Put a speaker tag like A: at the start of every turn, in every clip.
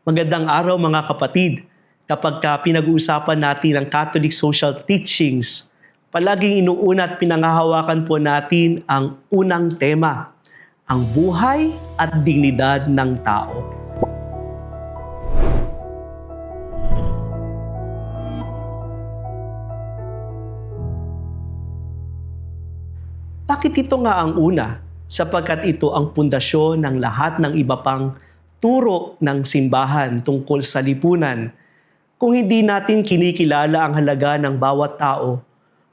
A: Magandang araw mga kapatid. Kapag ka pinag-uusapan natin ang Catholic social teachings, palaging inuuna at pinangahawakan po natin ang unang tema, ang buhay at dignidad ng tao. Bakit ito nga ang una? Sapagkat ito ang pundasyon ng lahat ng iba pang turo ng simbahan tungkol sa lipunan. Kung hindi natin kinikilala ang halaga ng bawat tao,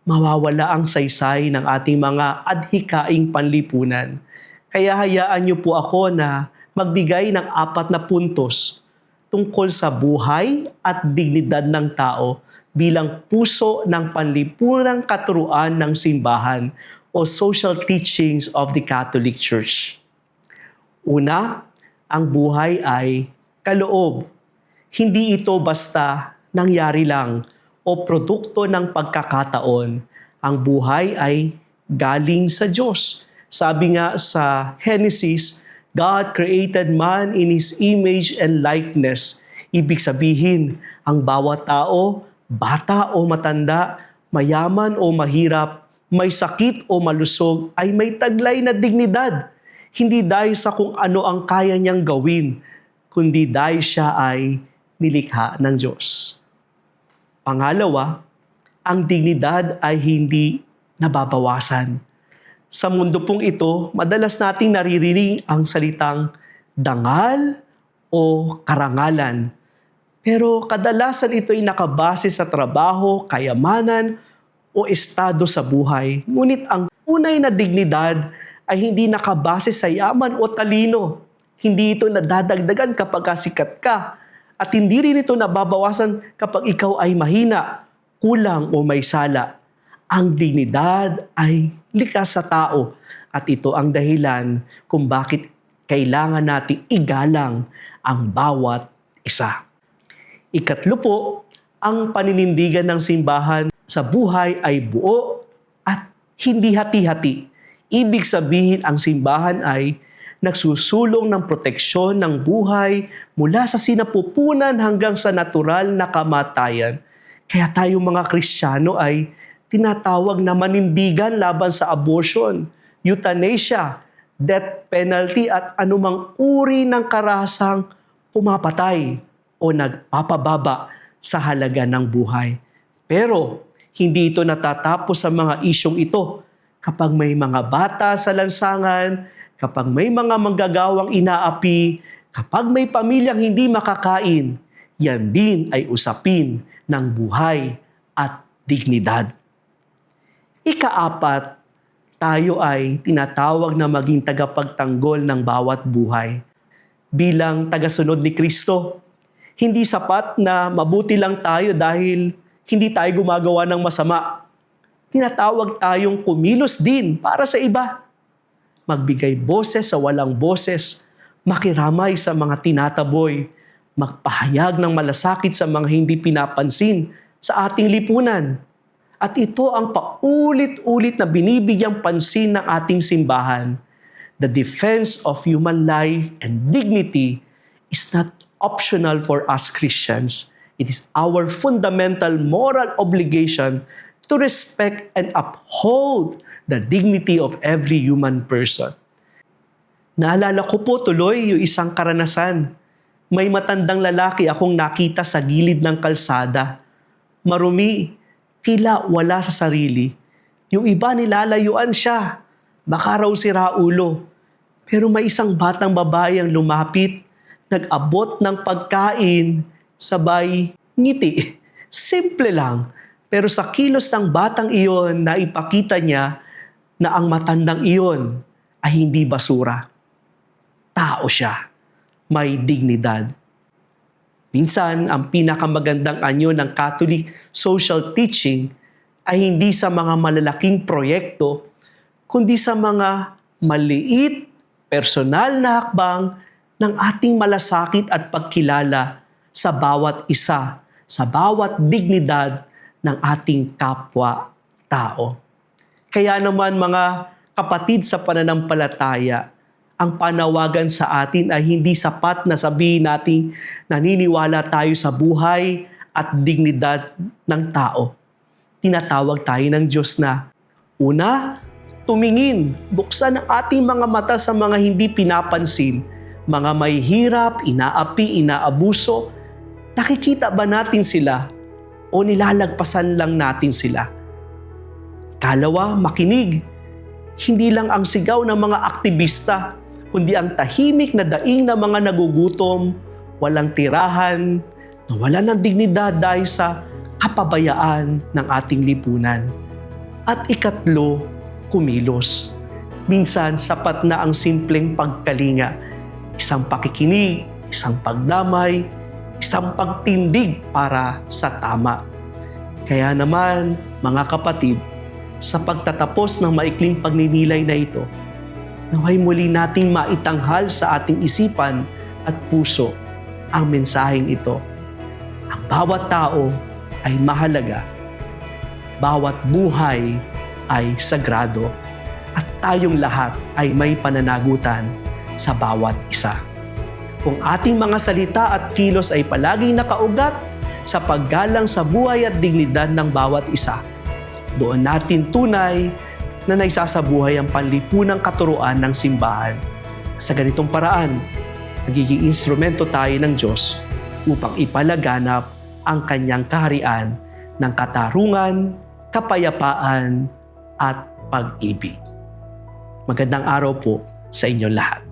A: mawawala ang saysay ng ating mga adhikaing panlipunan. Kaya hayaan niyo po ako na magbigay ng apat na puntos tungkol sa buhay at dignidad ng tao bilang puso ng panlipunang katuruan ng simbahan o social teachings of the Catholic Church. Una, ang buhay ay kaloob. Hindi ito basta nangyari lang o produkto ng pagkakataon. Ang buhay ay galing sa Diyos. Sabi nga sa Genesis, God created man in His image and likeness. Ibig sabihin, ang bawat tao, bata o matanda, mayaman o mahirap, may sakit o malusog, ay may taglay na dignidad. Hindi dahil sa kung ano ang kaya niyang gawin, kundi dahil siya ay nilikha ng Diyos. Pangalawa, ang dignidad ay hindi nababawasan. Sa mundo pong ito, madalas nating naririnig ang salitang dangal o karangalan. Pero kadalasan ito ay nakabase sa trabaho, kayamanan, o estado sa buhay. Ngunit ang unay na dignidad ay hindi nakabase sa yaman o talino. Hindi ito nadadagdagan kapag sikat ka. At hindi rin ito nababawasan kapag ikaw ay mahina, kulang o may sala. Ang dignidad ay likas sa tao at ito ang dahilan kung bakit kailangan nating igalang ang bawat isa. Ikatlo po, ang paninindigan ng simbahan sa buhay ay buo at hindi hati-hati. Ibig sabihin ang simbahan ay nagsusulong ng proteksyon ng buhay mula sa sinapupunan hanggang sa natural na kamatayan. Kaya tayo mga Kristiyano ay tinatawag na manindigan laban sa abortion, euthanasia, death penalty at anumang uri ng karasang pumapatay o nagpapababa sa halaga ng buhay. Pero hindi ito natatapos sa mga isyong ito. Kapag may mga bata sa lansangan, kapag may mga manggagawang inaapi, kapag may pamilyang hindi makakain, yan din ay usapin ng buhay at dignidad. Ikaapat, tayo ay tinatawag na maging tagapagtanggol ng bawat buhay. Bilang tagasunod ni Kristo, hindi sapat na mabuti lang tayo dahil hindi tayo gumagawa ng masama. Tinatawag tayong kumilos din para sa iba. Magbigay boses sa walang boses, makiramay sa mga tinataboy, magpahayag ng malasakit sa mga hindi pinapansin sa ating lipunan. At ito ang paulit-ulit na binibigyang pansin ng ating simbahan. The defense of human life and dignity is not optional for us Christians. It is our fundamental moral obligation to respect and uphold the dignity of every human person. Naalala ko po tuloy yung isang karanasan. May matandang lalaki akong nakita sa gilid ng kalsada. Marumi, tila wala sa sarili. Yung iba nilalayuan siya. Baka raw si Raulo. Pero may isang batang babae ang lumapit, nag-abot ng pagkain, sabay ngiti. Simple lang. Pero sa kilos ng batang iyon, na ipakita niya na ang matandang iyon ay hindi basura. Tao siya. May dignidad. Minsan, ang pinakamagandang anyo ng Catholic social teaching ay hindi sa mga malalaking proyekto, kundi sa mga maliit, personal na hakbang ng ating malasakit at pagkilala sa bawat isa, sa bawat dignidad ng ating kapwa-tao. Kaya naman mga kapatid sa pananampalataya, ang panawagan sa atin ay hindi sapat na sabihin natin naniniwala tayo sa buhay at dignidad ng tao. Tinatawag tayo ng Diyos na una, tumingin, buksan ang ating mga mata sa mga hindi pinapansin, mga may hirap, inaapi, inaabuso. Nakikita ba natin sila o nilalagpasan lang natin sila? Kalawa, makinig. Hindi lang ang sigaw ng mga aktivista, kundi ang tahimik na daing ng mga nagugutom, walang tirahan, nawalan ng dignidad dahil sa kapabayaan ng ating lipunan. At ikatlo, kumilos. Minsan sapat na ang simpleng pagkalinga, isang pakikinig, isang pagdamay, isang pagtindig para sa tama. Kaya naman, mga kapatid, sa pagtatapos ng maikling pagninilay na ito, naway muli nating maitanghal sa ating isipan at puso ang mensaheng ito. Ang bawat tao ay mahalaga. Bawat buhay ay sagrado at tayong lahat ay may pananagutan sa bawat isa. Kung ating mga salita at kilos ay palaging nakaugat sa paggalang sa buhay at dignidad ng bawat isa, doon natin tunay na naisasabuhay ang panlipunang katuruan ng simbahan. Sa ganitong paraan, nagiging instrumento tayo ng Diyos upang ipalaganap ang kanyang kaharian ng katarungan, kapayapaan, at pag-ibig. Magandang araw po sa inyong lahat.